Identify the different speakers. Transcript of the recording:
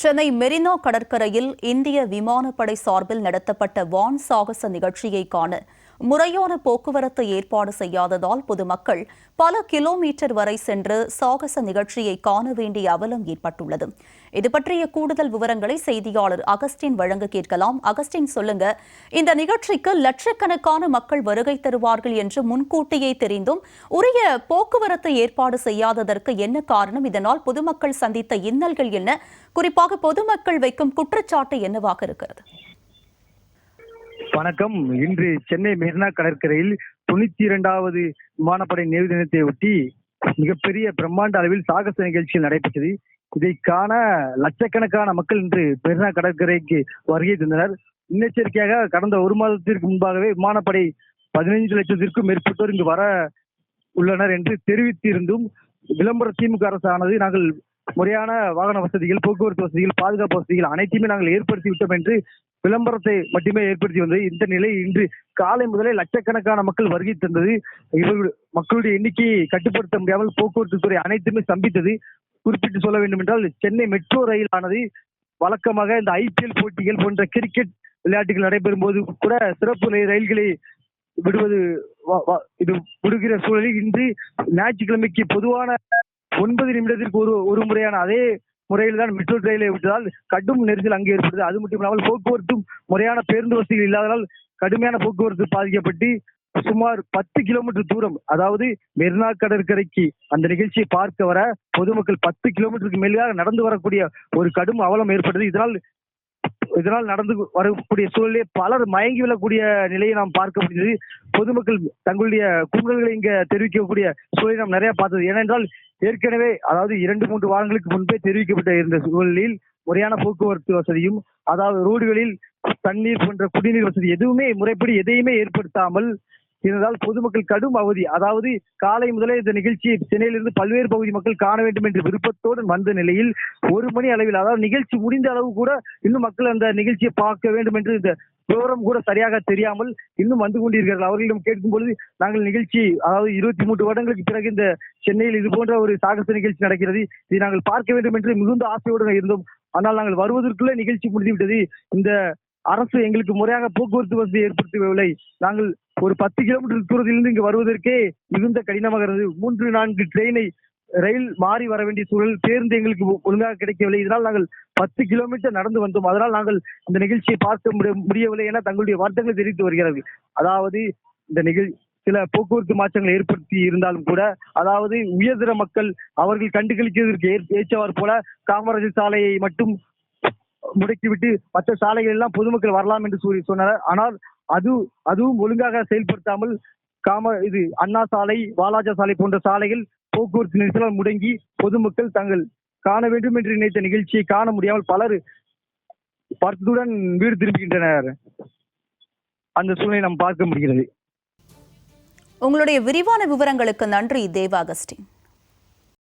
Speaker 1: சென்னை மெரினா கடற்கரையில் இந்திய விமானப்படை சார்பில் நடத்தப்பட்ட வான் சாகச நிகழ்ச்சியை காண முறையான போக்குவரத்து ஏற்பாடு செய்யாததால் பொதுமக்கள் பல கிலோமீட்டர் வரை சென்று சாகச நிகழ்ச்சியை காண வேண்டிய அவலம் ஏற்பட்டுள்ளது. இது பற்றிய கூடுதல் விவரங்களை செய்தியாளர் அகஸ்டின் வழங்க கேட்கலாம். அகஸ்டின் சொல்லுங்க இந்த நிகழ்ச்சிக்கு லட்சக்கணக்கான மக்கள் வருகை தருவார்கள் என்று முன்கூட்டியே தெரிந்தும் உரிய போக்குவரத்து ஏற்பாடு செய்யாததற்கு என்ன காரணம்? இதனால் பொதுமக்கள் சந்தித்த இன்னல்கள் என்ன? குறிப்பாக பொதுமக்கள் வைக்கும் குற்றச்சாட்டு என்னவாக இருக்கிறது?
Speaker 2: வணக்கம். இன்று சென்னை மெரினா கடற்கரையில் தொண்ணூத்தி இரண்டாவது விமானப்படை நினைவு தினத்தை ஒட்டி மிகப்பெரிய பிரம்மாண்ட அளவில் சாகச நிகழ்ச்சிகள் நடைபெற்றது. இதை காண லட்சக்கணக்கான மக்கள் இன்று மெரினா கடற்கரைக்கு வருகை தந்தனர். முன்னெச்சரிக்கையாக கடந்த ஒரு மாதத்திற்கு முன்பாகவே விமானப்படை பதினைந்து லட்சத்திற்கும் மேற்பட்டோர் இங்கு வர உள்ளனர் என்று தெரிவித்திருந்தும் விளம்பர திமுக அரசானது நாங்கள் முறையான வாகன வசதிகள் போக்குவரத்து வசதிகள் பாதுகாப்பு வசதிகள் அனைத்தையுமே நாங்கள் ஏற்படுத்தி விட்டோம் என்று விளம்பரத்தை மட்டுமே ஏற்படுத்தி வந்தது இந்த நிலை இன்று காலை முதலே லட்சக்கணக்கான மக்கள் வருகை தந்தது. இவர்கள் மக்களுடைய எண்ணிக்கையை கட்டுப்படுத்த முடியாமல் போக்குவரத்து துறை அனைத்துமே சம்பித்தது குறிப்பிட்டு சொல்ல வேண்டும் என்றால் சென்னை மெட்ரோ ரயிலானது வழக்கமாக இந்த ஐபிஎல் போட்டிகள் போன்ற கிரிக்கெட் விளையாட்டுகள் நடைபெறும் போது கூட சிறப்பு ரயில்களை விடுவது இது விடுகிற சூழலில் இன்று ஞாயிற்றுக்கிழமைக்கு பொதுவான ஒன்பது நிமிடத்திற்கு ஒரு ஒரு முறையான அதே முறையில் தான் மெட்ரோ ரயிலை விட்டதால் கடும் நெரிசல் அங்கே ஏற்படுது அது மட்டும் இல்லாமல் போக்குவரத்தும் முறையான பேருந்து வசதிகள் இல்லாததால் கடுமையான போக்குவரத்து பாதிக்கப்பட்டு சுமார் பத்து கிலோமீட்டர் தூரம் அதாவது மெரினா கடற்கரைக்கு அந்த நிகழ்ச்சியை பார்க்க வர பொதுமக்கள் பத்து கிலோமீட்டருக்கு மேலாக நடந்து வரக்கூடிய ஒரு கடும் அவலம் ஏற்பட்டது. இதனால் இதனால் நடந்து வரக்கூடிய சூழலே பலர் மயங்கி விழக்கூடிய நிலையை நாம் பார்க்க முடிந்தது. பொதுமக்கள் தங்களுடைய கும்பல்களை இங்க தெரிவிக்கக்கூடிய சூழலை நாம் நிறைய பார்த்தது. ஏனென்றால் ஏற்கனவே அதாவது இரண்டு மூன்று வாரங்களுக்கு முன்பே தெரிவிக்கப்பட்ட இருந்த சூழலில் முறையான போக்குவரத்து வசதியும் அதாவது ரோடுகளில் தண்ணீர் போன்ற குடிநீர் வசதி எதுவுமே முறைப்படி எதையுமே ஏற்படுத்தாமல் இருந்ததால் பொதுமக்கள் கடும் அவதி. அதாவது காலை முதலே இந்த நிகழ்ச்சியை சென்னையிலிருந்து பல்வேறு பகுதி மக்கள் காண வேண்டும் என்ற விருப்பத்தோடு வந்த நிலையில் ஒரு மணி அளவில் அதாவது நிகழ்ச்சி முடிந்த அளவு கூட இன்னும் மக்கள் அந்த நிகழ்ச்சியை பார்க்க வேண்டும் என்று இந்த விவரம் கூட சரியாக தெரியாமல் இன்னும் வந்து கொண்டிருக்கிறார்கள். அவர்களிடம் கேட்கும் பொழுது நாங்கள் நிகழ்ச்சி அதாவது இருபத்தி மூன்று வருடங்களுக்கு பிறகு இந்த சென்னையில் இது போன்ற ஒரு சாகச நிகழ்ச்சி நடக்கிறது. இதை நாங்கள் பார்க்க வேண்டும் என்று மிகுந்த ஆசையுடன் இருந்தோம். ஆனால் நாங்கள் வருவதற்குள்ளே நிகழ்ச்சி முடிந்துவிட்டது. இந்த அரசு எங்களுக்கு முறையாக போக்குவரத்து வசதி ஏற்படுத்தவில்லை. நாங்கள் ஒரு பத்து கிலோமீட்டர் தூரத்திலிருந்து இங்கு வருவதற்கே மிகுந்த கடினமாக இருந்தது. மூன்று நான்கு ட்ரெயினை ரயில் மாறி வர வேண்டிய சூழல் பேருந்து எங்களுக்கு ஒழுங்காக கிடைக்கவில்லை. இதனால் நாங்கள் பத்து கிலோமீட்டர் நடந்து வந்தோம். அதனால் நாங்கள் இந்த நிகழ்ச்சியை பார்க்க முடிய முடியவில்லை என தங்களுடைய வருத்தங்கள் தெரிவித்து வருகிறார்கள். அதாவது இந்த நிகழ் சில போக்குவரத்து மாற்றங்களை ஏற்படுத்தி இருந்தாலும் கூட அதாவது உயர்தர மக்கள் அவர்கள் கண்டுகளிக்கிறதற்கு ஏற்- ஏற்றவாறு போல காமராஜர் சாலையை மட்டும் முடக்கிவிட்டு மற்ற சாலைகள் எல்லாம் பொதுமக்கள் வரலாம் என்று கூறி சொன்னார். ஆனால் அது அதுவும் ஒழுங்காக செயல்படுத்தாமல் காம இது அண்ணா சாலை வாலாஜா சாலை போன்ற சாலைகள் போக்குவரத்து நெரிசலால் முடங்கி பொதுமக்கள் தங்கள் காண வேண்டும் என்று நினைத்த நிகழ்ச்சியை காண முடியாமல் பலர் வருத்தத்துடன் வீடு திரும்புகின்றனர். அந்த சூழ்நிலை நாம் பார்க்க முடிகிறது.
Speaker 1: உங்களுடைய விரிவான விவரங்களுக்கு நன்றி தேவா அகஸ்டின்.